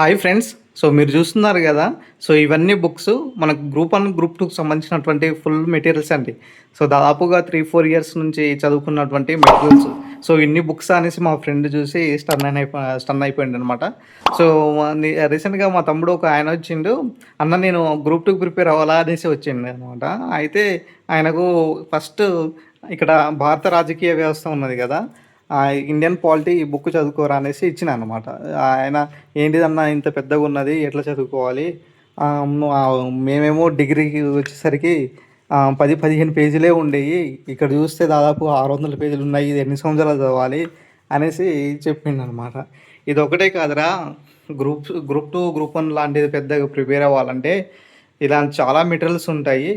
Hi friends so మీరు చూస్తున్నారు కదా. సో ఇవన్నీ బుక్స్ మనకు గ్రూప్ వన్ గ్రూప్ టూకి సంబంధించినటువంటి ఫుల్ మెటీరియల్స్ అండి. సో దాదాపుగా త్రీ ఫోర్ ఇయర్స్ నుంచి చదువుకున్నటువంటి మెటీరియల్స్ సో ఇన్ని బుక్స్ అనేసి మా ఫ్రెండ్ చూసి స్టన్ అయిపో స్టన్ అయిపోయింది అనమాట సో రీసెంట్గా మా తమ్ముడు ఒక ఆయన వచ్చిండు. అన్న నేను గ్రూప్ టూకి ప్రిపేర్ అవ్వాలా? అనేసి వచ్చిండు అనమాట అయితే ఆయనకు ఫస్ట్ ఇక్కడ భారత రాజకీయ వ్యవస్థ ఉన్నది కదా. ఇండియన్ పాలిటీ ఈ బుక్ చదువుకోరా అనేసి ఇచ్చిన అనమాట ఆయన ఏంటిదన్నా ఇంత పెద్దగా ఉన్నది ఎట్లా చదువుకోవాలి? మేమేమో డిగ్రీకి వచ్చేసరికి పది పదిహేను పేజీలే ఉండేవి ఇక్కడ చూస్తే దాదాపు ఆరు వందల పేజీలు ఉన్నాయి. ఇది ఎన్ని సంవత్సరాలు చదవాలి? అనేసి చెప్పిండు అనమాట ఇది ఒకటే కాదురా. Group group two group one లాంటిది పెద్దగా ప్రిపేర్ అవ్వాలంటే ఇలాంటి చాలా మెటీరియల్స్ ఉంటాయి.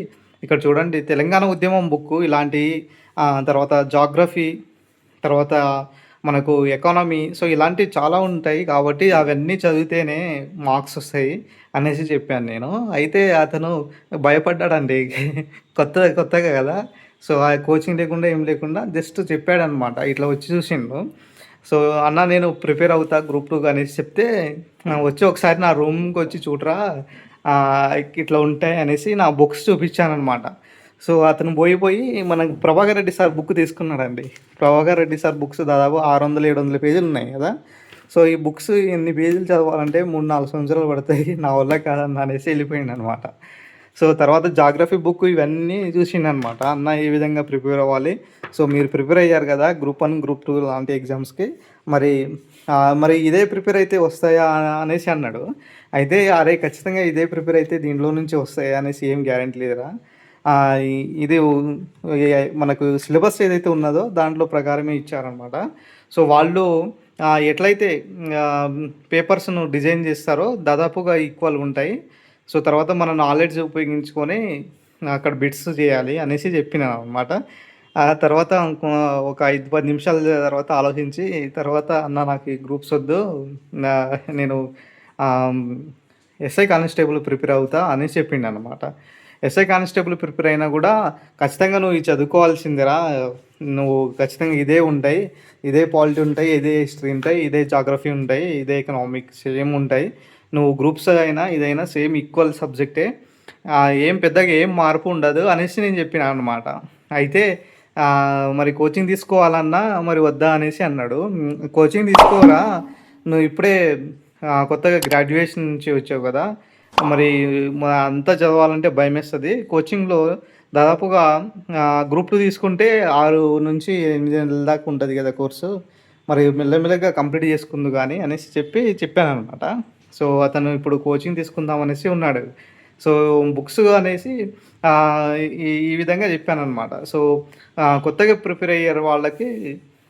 ఇక్కడ చూడండి తెలంగాణ ఉద్యమం బుక్ ఇలాంటి తర్వాత జాగ్రఫీ తర్వాత మనకు ఎకానమీ సో ఇలాంటివి చాలా ఉంటాయి కాబట్టి అవన్నీ చదివితేనే మార్క్స్ వస్తాయి అనేసి చెప్పాను నేను. అయితే అతను భయపడ్డాడండి. కొత్త కొత్తగా కదా. సో ఆ కోచింగ్ లేకుండా ఏం లేకుండా జస్ట్ చెప్పాడనమాట ఇట్లా వచ్చి చూసిండు. సో అన్న నేను ప్రిపేర్ అవుతా గ్రూప్ టూ అనేసి చెప్తే వచ్చి ఒకసారి నా రూమ్కి వచ్చి చూడరా. ఇట్లా ఉంటాయి అనేసి నా బుక్స్ చూపించాను అనమాట సో అతను పోయి పోయి మన ప్రభాకర్ రెడ్డి సార్ బుక్ తీసుకున్నాడండి. ప్రభాకర్ రెడ్డి సార్ బుక్స్ దాదాపు ఆరు వందల ఏడు వందల పేజీలు ఉన్నాయి కదా. సో ఈ బుక్స్ ఎన్ని పేజీలు చదవాలంటే మూడు నాలుగు సంవత్సరాలు పడతాయి. నా వల్ల కాదని అనేసి వెళ్ళిపోయింది అనమాట సో తర్వాత జాగ్రఫీ బుక్ ఇవన్నీ చూసిండనమాట. అన్న ఏ విధంగా ప్రిపేర్ అవ్వాలి? సో మీరు ప్రిపేర్ అయ్యారు కదా గ్రూప్ వన్ గ్రూప్ టూ లాంటి ఎగ్జామ్స్కి. మరి మరి ఇదే ప్రిపేర్ అయితే వస్తాయా అనేసి అన్నాడు. అయితే అరే ఖచ్చితంగా ఇదే ప్రిపేర్ అయితే దీంట్లో నుంచి వస్తాయా అనేసి ఏం గ్యారంటీ లేదురా. ఇది మనకు సిలబస్ ఏదైతే ఉన్నదో దాంట్లో ప్రకారమే ఇచ్చారనమాట సో వాళ్ళు ఎట్లయితే పేపర్స్ను డిజైన్ చేస్తారో దాదాపుగా ఈక్వల్ ఉంటాయి. సో తర్వాత మన నాలెడ్జ్ ఉపయోగించుకొని అక్కడ బిట్స్ చేయాలి అనేసి చెప్పిన అనమాట ఆ తర్వాత ఒక ఐదు పది నిమిషాల తర్వాత ఆలోచించి తర్వాత అన్న నాకు గ్రూప్స్ వద్దు నేను ఎస్ఐ కానిస్టేబుల్ ప్రిపేర్ అవుతా అనేసి చెప్పిండు అనమాట ఎస్ఐ కానిస్టేబుల్ ప్రిపేర్ అయినా కూడా ఖచ్చితంగా నువ్వు ఇది చదువుకోవాల్సిందిరా. నువ్వు ఖచ్చితంగా ఇదే ఉంటాయి ఇదే పాలిటీ ఉంటాయి ఇదే హిస్టరీ ఉంటాయి ఇదే జాగ్రఫీ ఉంటాయి ఇదే ఎకనామిక్స్ సేమ్ ఉంటాయి. నువ్వు గ్రూప్స్ అయినా ఇదైనా సేమ్ ఈక్వల్ సబ్జెక్టే. ఏం పెద్దగా ఏం మార్పు ఉండదు అనేసి నేను చెప్పిన అనమాట అయితే మరి కోచింగ్ తీసుకోవాలన్నా మరి వద్దా అనేసి అన్నాడు. కోచింగ్ తీసుకోరా? నువ్వు ఇప్పుడే కొత్తగా గ్రాడ్యుయేషన్ నుంచి వచ్చావు కదా. మరి అంతా చదవాలంటే భయం వేస్తుంది కోచింగ్లో దాదాపుగా గ్రూప్ టూ తీసుకుంటే ఆరు నుంచి ఎనిమిది నెలల దాకా ఉంటుంది కదా కోర్సు. మరి మెల్లమెల్లగా కంప్లీట్ చేసుకుందు కానీ అనేసి చెప్పి చెప్పాను అనమాట సో అతను ఇప్పుడు కోచింగ్ తీసుకుందాం అనేసి ఉన్నాడు. సో బుక్స్ అనేసి ఈ విధంగా చెప్పాను అనమాట సో కొత్తగా ప్రిపేర్ అయ్యారు వాళ్ళకి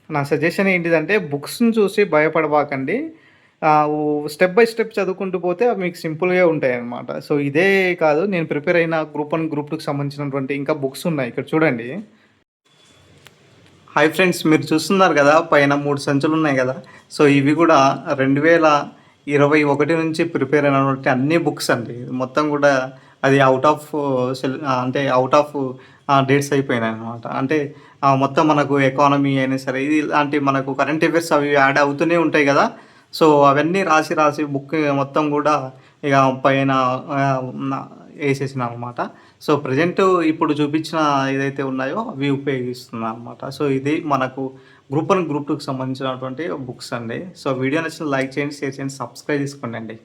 నా సజెషన్ ఏంటిదంటే బుక్స్ని చూసి భయపడబాకండి. స్టెప్ బై స్టెప్ చదువుకుంటూ పోతే అవి మీకు సింపుల్గా ఉంటాయి అనమాట సో ఇదే కాదు నేను ప్రిపేర్ అయిన గ్రూప్ వన్ గ్రూప్ టూకి సంబంధించినటువంటి ఇంకా బుక్స్ ఉన్నాయి. ఇక్కడ చూడండి. హాయ్ ఫ్రెండ్స్ మీరు చూస్తున్నారు కదా పైన మూడు సంచులు ఉన్నాయి కదా. సో ఇవి కూడా రెండు వేల ఇరవై ఒకటి నుంచి ప్రిపేర్ అయినటువంటి అన్ని బుక్స్ అండి. మొత్తం కూడా అది అవుట్ ఆఫ్ సెల్ అంటే అవుట్ ఆఫ్ డేట్స్ అయిపోయినాయి అనమాట అంటే మొత్తం మనకు ఎకానమీ అయినా సరే ఇది ఇలాంటి మనకు కరెంట్ అఫైర్స్ అవి యాడ్ అవుతూనే ఉంటాయి కదా. సో అవన్నీ రాసి రాసి బుక్ మొత్తం కూడా ఇక పైన ఆ, వేసేసిన అనమాట సో ప్రజెంట్ ఇప్పుడు చూపించిన ఏదైతే ఉన్నాయో అవి ఉపయోగిస్తున్నాను అనమాట సో ఇది మనకు గ్రూప్ వన్ గ్రూప్ టూకి సంబంధించినటువంటి బుక్స్ అండి. సో వీడియో నచ్చిన లైక్ చేయండి షేర్ చేయండి సబ్స్క్రైబ్ చేసుకోండి అండి.